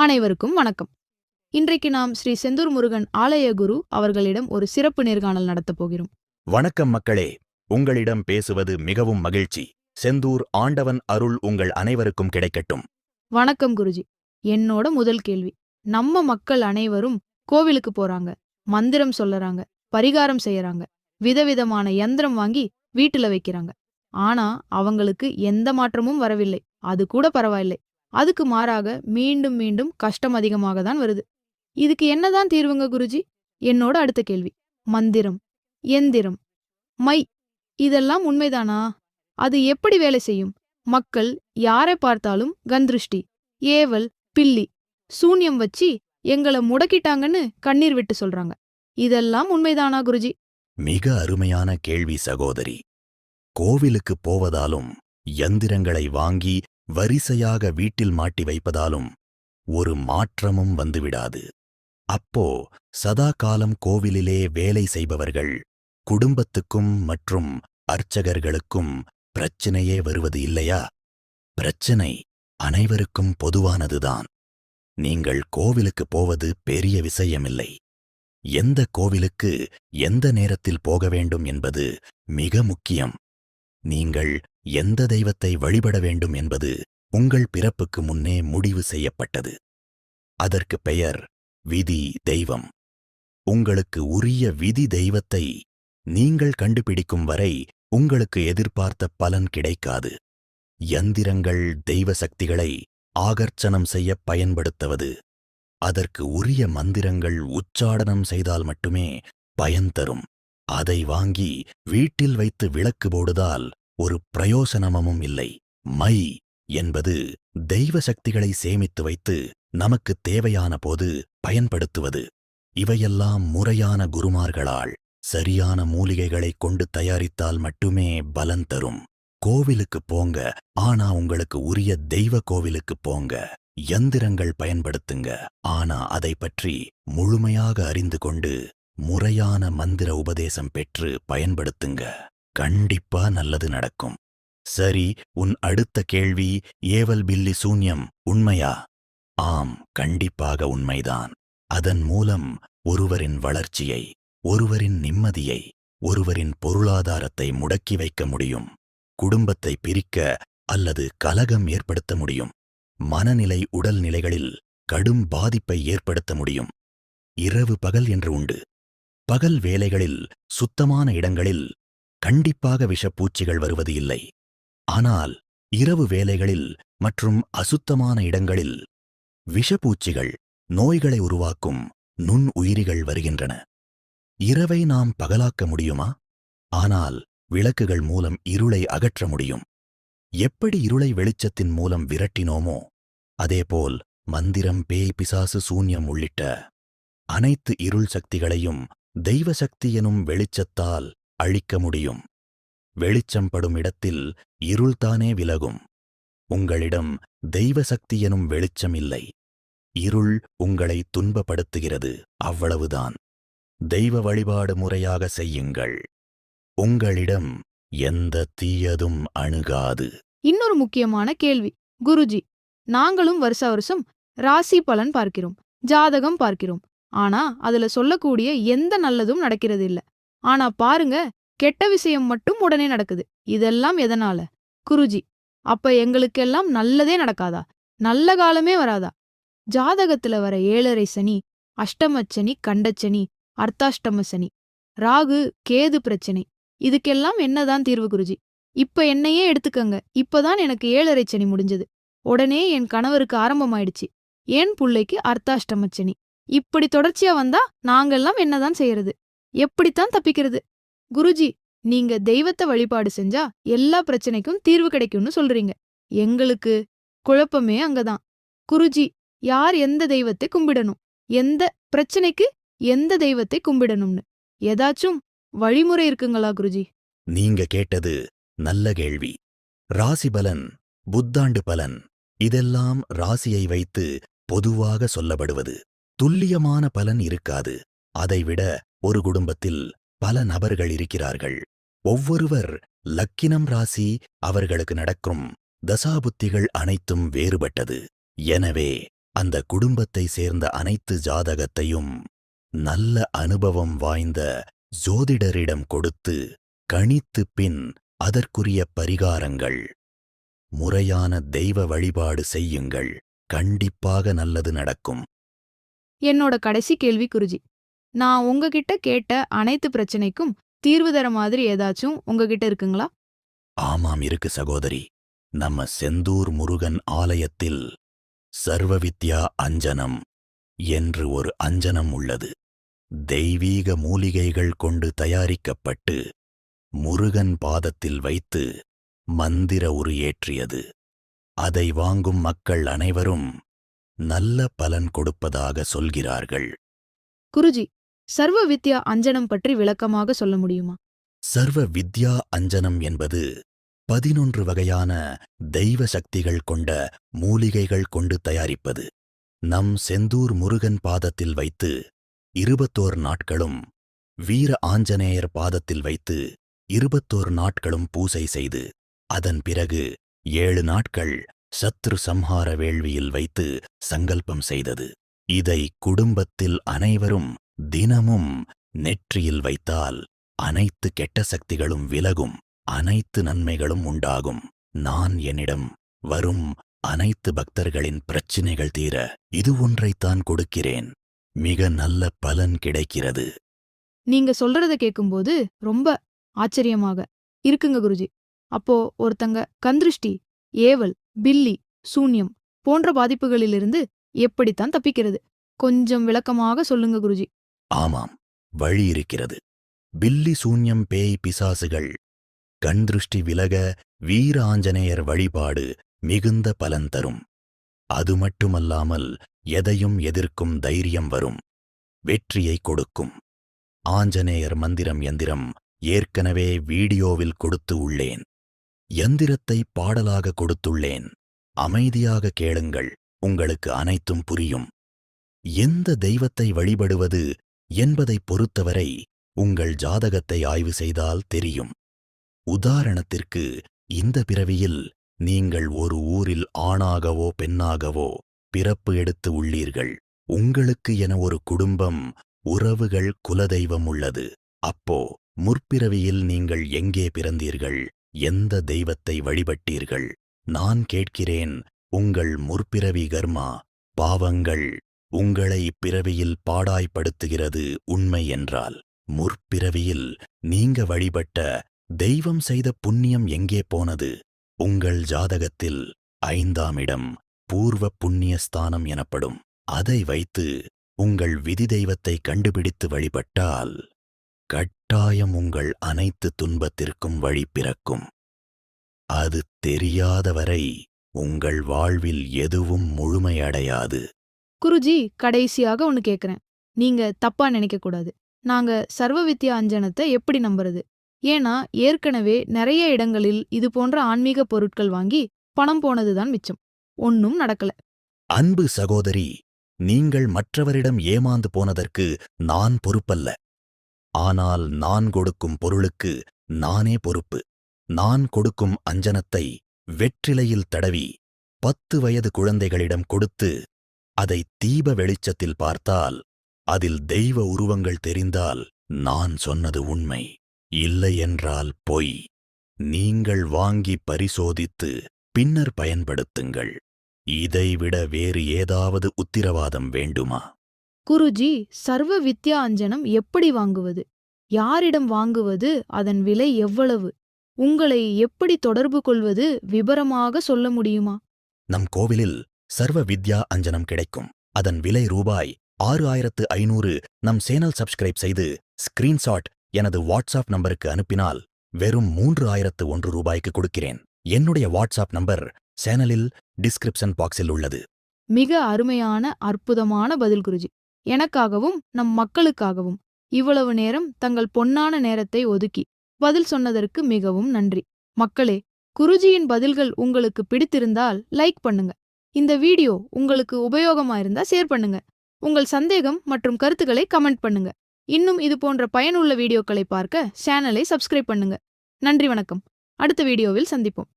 அனைவருக்கும் வணக்கம். இன்றைக்கு நாம் ஸ்ரீ செந்தூர் முருகன் ஆலய குரு அவர்களிடம் ஒரு சிறப்பு நேர்காணல் நடத்தப் போகிறோம். வணக்கம் மக்களே. உங்களிடம் பேசுவது மிகவும் மகிழ்ச்சி. செந்தூர் ஆண்டவன் அருள் உங்கள் அனைவருக்கும் கிடைக்கட்டும். வணக்கம் குருஜி. என்னோட முதல் கேள்வி. நம்ம மக்கள் அனைவரும் கோவிலுக்கு போறாங்க. மந்திரம் சொல்லறாங்க. பரிகாரம் செய்யறாங்க. விதவிதமான யந்திரம் வாங்கி வீட்டுல வைக்கிறாங்க. ஆனா அவங்களுக்கு எந்த மாற்றமும் வரவில்லை. அது கூட பரவாயில்லை. அதுக்கு மாறாக மீண்டும் மீண்டும் கஷ்டம் அதிகமாக தான் வருது. இதுக்கு என்னதான் தீர்வுங்க குருஜி? என்னோட அடுத்த கேள்வி. மந்திரம் எந்திரம் மை. இதெல்லாம் உண்மைதானா? அது எப்படி வேலை செய்யும்? மக்கள் யாரை பார்த்தாலும் கந்திருஷ்டி ஏவல் பில்லி சூன்யம் வச்சு எங்களை முடக்கிட்டாங்கன்னு கண்ணீர் விட்டு சொல்றாங்க. இதெல்லாம் உண்மைதானா குருஜி? மிக அருமையான கேள்வி சகோதரி. கோவிலுக்கு போவதாலும் யந்திரங்களை வாங்கி வரிசையாக வீட்டில் மாட்டி வைப்பதாலும் ஒரு மாற்றமும் வந்துவிடாது. அப்போ சதா காலம் கோவிலிலே வேலை செய்பவர்கள் குடும்பத்துக்கும் மற்றும் அர்ச்சகர்களுக்கும் பிரச்சனையே வருவது இல்லையா? பிரச்சனை அனைவருக்கும் பொதுவானதுதான். நீங்கள் கோவிலுக்கு போவது பெரிய விஷயமில்லை. எந்த கோவிலுக்கு எந்த நேரத்தில் போக வேண்டும் என்பது மிக முக்கியம். நீங்கள் எந்த தெய்வத்தை வழிபட வேண்டும் என்பது உங்கள் பிறப்புக்கு முன்னே முடிவு செய்யப்பட்டது. அதற்கு பெயர் விதி தெய்வம். உங்களுக்கு உரிய விதி தெய்வத்தை நீங்கள் கண்டுபிடிக்கும் வரை உங்களுக்கு எதிர்பார்த்த பலன் கிடைக்காது. யந்திரங்கள் தெய்வ சக்திகளை ஆகர்ச்சனம் செய்ய பயன்படுத்துவது. அதற்கு உரிய மந்திரங்கள் உச்சாடனம் செய்தால் மட்டுமே பயன் தரும். அதை வாங்கி வீட்டில் வைத்து விளக்கு போடுதால் ஒரு பிரயோசனமும் இல்லை. மை என்பது தெய்வ சக்திகளை சேமித்து வைத்து நமக்கு தேவையான போது பயன்படுத்துவது. இவையெல்லாம் முறையான குருமார்களால் சரியான மூலிகைகளைக் கொண்டு தயாரித்தால் மட்டுமே பலன் தரும். கோவிலுக்கு போங்க ஆனா உங்களுக்கு உரிய தெய்வ கோவிலுக்கு போங்க யந்திரங்கள் பயன்படுத்துங்க. ஆனா அதை பற்றி முழுமையாக அறிந்து கொண்டு முறையான மந்திர உபதேசம் பெற்று பயன்படுத்துங்க. கண்டிப்பா நல்லது நடக்கும். சரி உன் அடுத்த கேள்வி ஏவல் பில்லி சூன்யம் உண்மையா? ஆம் கண்டிப்பாக உண்மைதான். அதன் மூலம் ஒருவரின் வளர்ச்சியை ஒருவரின் நிம்மதியை ஒருவரின் பொருளாதாரத்தை முடக்கி வைக்க முடியும். குடும்பத்தை பிரிக்க அல்லது கலகம் ஏற்படுத்த முடியும். மனநிலை உடல் நிலைகளில் கடும் பாதிப்பை ஏற்படுத்த முடியும். இரவு பகல் என்று உண்டு. பகல் வேலைகளில் சுத்தமான இடங்களில் கண்டிப்பாக விஷப்பூச்சிகள் வருவது இல்லை. ஆனால் இரவு வேலைகளில் மற்றும் அசுத்தமான இடங்களில் விஷப்பூச்சிகள் நோய்களை உருவாக்கும் நுண் உயிரிகள் வருகின்றன. இரவை நாம் பகலாக்க முடியுமா? ஆனால் விளக்குகள் மூலம் இருளை அகற்ற முடியும். எப்படி இருளை வெளிச்சத்தின் மூலம் விரட்டினோமோ அதேபோல் மந்திரம் பேய் பிசாசு சூன்யம் உள்ளிட்ட அனைத்து இருள் சக்திகளையும் தெய்வ சக்தி எனும் வெளிச்சத்தால் அழிக்க முடியும். வெளிச்சம் படும் இடத்தில் இருள்தானே விலகும். உங்களிடம் தெய்வ சக்தி எனும் வெளிச்சம் இல்லை. இருள் உங்களை துன்பப்படுத்துகிறது. அவ்வளவுதான். தெய்வ வழிபாடு முறையாக செய்யுங்கள். உங்களிடம் எந்த தீயதும் அணுகாது. இன்னொரு முக்கியமான கேள்வி. குருஜி நாங்களும் வருஷ வருஷம் ராசி பலன் பார்க்கிறோம். ஜாதகம் பார்க்கிறோம். ஆனா அதுல சொல்லக்கூடிய எந்த நல்லதும் நடக்கிறது இல்ல ஆனா பாருங்க கெட்ட விஷயம் மட்டும் உடனே நடக்குது. இதெல்லாம் எதனால? குருஜி அப்ப எங்களுக்கெல்லாம் நல்லதே நடக்காதா? நல்ல காலமே வராதா? ஜாதகத்துல வர ஏழரை சனி அஷ்டமச்சனி கண்டச்சனி அர்த்தாஷ்டம சனி ராகு கேது பிரச்சனை இதுக்கெல்லாம் என்னதான் தீர்வு குருஜி? இப்ப என்னையே எடுத்துக்கங்க. இப்பதான் எனக்கு ஏழரை சனி முடிஞ்சது. உடனே என் கணவருக்கு ஆரம்பமாயிடுச்சு. என் புள்ளைக்கு அர்த்தாஷ்டமச்சனி இப்படி தொடர்ச்சியா வந்தா நாங்கெல்லாம் என்னதான் செய்யறது? எப்படித்தான் தப்பிக்கிறது? குருஜி நீங்க தெய்வத்தை வழிபாடு செஞ்சா எல்லா பிரச்சனைக்கும் தீர்வு கிடைக்கும்னு சொல்றீங்க. எங்களுக்கு குழப்பமே அங்கதான். குருஜி யார் எந்த தெய்வத்தை கும்பிடணும்? எந்த பிரச்சனைக்கு எந்த தெய்வத்தை கும்பிடணும்னு? ஏதாச்சும் வழிமுறை இருக்குங்களா குருஜி? நீங்க கேட்டது நல்ல கேள்வி. ராசி பலன் புத்தாண்டு பலன் இதெல்லாம் ராசியை வைத்து பொதுவாக சொல்லப்படுவது. துல்லியமான பலன் இருக்காது. அதைவிட ஒரு குடும்பத்தில் பல நபர்கள் இருக்கிறார்கள். ஒவ்வொருவர் லக்கினம் ராசி அவர்களுக்கு நடக்கும் தசாபுத்திகள் அனைத்தும் வேறுபட்டது. எனவே அந்த குடும்பத்தை சேர்ந்த அனைத்து ஜாதகத்தையும் நல்ல அனுபவம் வாய்ந்த ஜோதிடரிடம் கொடுத்து கணித்து பின் அதற்குரிய பரிகாரங்கள் முறையான தெய்வ வழிபாடு செய்யுங்கள். கண்டிப்பாக நல்லது நடக்கும். என்னோட கடைசி கேள்வி குருஜி. நான் உங்ககிட்ட கேட்ட அனைத்து பிரச்சனைக்கும் தீர்வு தர மாதிரி ஏதாச்சும் உங்ககிட்ட இருக்குங்களா? ஆமாம் இருக்கு சகோதரி. நம்ம செந்தூர் முருகன் ஆலயத்தில் சர்வவித்யா அஞ்சனம் என்று ஒரு அஞ்சனம் உள்ளது. தெய்வீக மூலிகைகள் கொண்டு தயாரிக்கப்பட்டு முருகன் பாதத்தில் வைத்து மந்திர உரு ஏற்றியது. அதை வாங்கும் மக்கள் அனைவரும் நல்ல பலன் கொடுப்பதாக சொல்கிறார்கள். குருஜி சர்வ வித்யா அஞ்சனம் பற்றி விளக்கமாக சொல்ல முடியுமா? சர்வ வித்யா அஞ்சனம் என்பது பதினொன்று வகையான தெய்வ சக்திகள் கொண்ட மூலிகைகள் கொண்டு தயாரிப்பது. நம் செந்தூர் முருகன் பாதத்தில் வைத்து இருபத்தோர் நாட்களும் வீர ஆஞ்சநேயர் பாதத்தில் வைத்து இருபத்தோர் நாட்களும் பூசை செய்து அதன் பிறகு ஏழு நாட்கள் சத்ரு சம்ஹார வேள்வியில் வைத்து சங்கல்பம் செய்தது. இதை குடும்பத்தில் அனைவரும் தினமும் நெற்றியில் வைத்தால் அனைத்து கெட்ட சக்திகளும் விலகும் அனைத்து நன்மைகளும் உண்டாகும். நான் என்னிடம் வரும் அனைத்து பக்தர்களின் பிரச்சினைகள் தீர இது ஒன்றைத்தான் கொடுக்கிறேன். மிக நல்ல பலன் கிடைக்கிறது. நீங்க சொல்றத கேட்கும்போது ரொம்ப ஆச்சரியமாக. இருக்குங்க குருஜி. அப்போ ஒருத்தங்க கந்திருஷ்டி ஏவல் பில்லி சூன்யம் போன்ற பாதிப்புகளிலிருந்து எப்படித்தான் தப்பிக்கிறது? கொஞ்சம் விளக்கமாக சொல்லுங்க குருஜி. ஆமாம் வழி இருக்கிறது. பில்லி சூன்யம் பேய் பிசாசுகள். கண் திருஷ்டி விலக வீர ஆஞ்சநேயர் வழிபாடு மிகுந்த பலன் தரும். அது மட்டுமல்லாமல் எதையும் எதிர்க்கும் தைரியம் வரும். வெற்றியை கொடுக்கும். ஆஞ்சநேயர் மந்திரம் எந்திரம் ஏற்கனவே வீடியோவில் கொடுத்து உள்ளேன். எந்திரத்தை பாடலாக கொடுத்துள்ளேன். அமைதியாக கேளுங்கள் உங்களுக்கு அனைத்தும் புரியும். எந்த தெய்வத்தை வழிபடுவது என்பதைப் பொறுத்தவரை உங்கள் ஜாதகத்தை ஆய்வு செய்தால் தெரியும். உதாரணத்திற்கு இந்த பிறவியில் நீங்கள் ஒரு ஊரில் ஆணாகவோ பெண்ணாகவோ பிறப்பு எடுத்து உள்ளீர்கள். உங்களுக்கு என ஒரு குடும்பம் உறவுகள் குலதெய்வம் உள்ளது. அப்போ முற்பிறவியில் நீங்கள் எங்கே பிறந்தீர்கள்? எந்த தெய்வத்தை வழிபட்டீர்கள்? நான் கேட்கிறேன் உங்கள் முற்பிறவி கர்மா பாவங்கள் உங்களை பிறவியில் பாடாய்ப்படுத்துகிறது உண்மை என்றால் முற்பிறவியில் நீங்க வழிபட்ட தெய்வம் செய்த புண்ணியம் எங்கே போனது? உங்கள் ஜாதகத்தில் ஐந்தாம் இடம் பூர்வ புண்ணிய ஸ்தானம் எனப்படும். அதை வைத்து உங்கள் விதி தெய்வத்தை கண்டுபிடித்து வழிபட்டால் கட்டாயம் உங்கள் அனைத்து துன்பத்திற்கும் வழி பிறக்கும். அது தெரியாதவரை உங்கள் வாழ்வில் எதுவும் முழுமையடையாது. குருஜி கடைசியாக ஒன்னு கேக்குறேன். நீங்க தப்பா நினைக்க கூடாது நாங்க சர்வ வித்யா அஞ்சனத்தை எப்படி நம்புறது? ஏன்னா ஏற்கனவே நிறைய இடங்களில் இது போன்ற ஆன்மீக பொருட்கள் வாங்கி பணம் போனதுதான் மிச்சம். ஒன்னும் நடக்கல. அன்பு சகோதரி நீங்கள் மற்றவரிடம் ஏமாந்து போனதற்கு நான் பொறுப்பல்ல. ஆனால் நான் கொடுக்கும் பொருளுக்கு நானே பொறுப்பு. நான் கொடுக்கும் அஞ்சனத்தை வெற்றிலையில் தடவி பத்து வயது குழந்தைகளிடம் கொடுத்து அதை தீப வெளிச்சத்தில் பார்த்தால் அதில் தெய்வ உருவங்கள் தெரிந்தால் நான் சொன்னது உண்மை. இல்லை என்றால் பொய். நீங்கள் வாங்கி பரிசோதித்து பின்னர் பயன்படுத்துங்கள். இதைவிட வேறு ஏதாவது உத்திரவாதம் வேண்டுமா? குருஜி சர்வ வித்யா அஞ்சனம் எப்படி வாங்குவது? யாரிடம் வாங்குவது? அதன் விலை எவ்வளவு? உங்களை எப்படி தொடர்பு கொள்வது? விபரமாக சொல்ல முடியுமா? நம் கோவிலில் சர்வ வித்யா அஞ்சனம் கிடைக்கும். அதன் விலை ரூபாய் ஆறு ஆயிரத்து ஐநூறு நம் சேனல் சப்ஸ்கிரைப் செய்து ஸ்கிரீன்ஷாட் எனது வாட்ஸ்அப் நம்பருக்கு அனுப்பினால் வெறும் மூன்று ஆயிரத்து ஒன்று ரூபாய்க்கு கொடுக்கிறேன். என்னுடைய வாட்ஸ்அப் நம்பர் சேனலில் டிஸ்கிரிப்ஷன் பாக்ஸில் உள்ளது. மிக அருமையான அற்புதமான பதில் குருஜி. எனக்காகவும் நம் மக்களுக்காகவும் இவ்வளவு நேரம் தங்கள் பொன்னான நேரத்தை ஒதுக்கி பதில் சொன்னதற்கு மிகவும் நன்றி. மக்களே குருஜியின் பதில்கள் உங்களுக்கு பிடித்திருந்தால் லைக் பண்ணுங்க. இந்த வீடியோ உங்களுக்கு உபயோகமா இருந்தா ஷேர் பண்ணுங்க. உங்கள் சந்தேகம் மற்றும் கருத்துக்களை கமெண்ட் பண்ணுங்க. இன்னும் இது போன்ற பயனுள்ள வீடியோக்களை பார்க்க சேனலை சப்ஸ்கிரைப் பண்ணுங்க. நன்றி வணக்கம். அடுத்த வீடியோவில் சந்திப்போம்.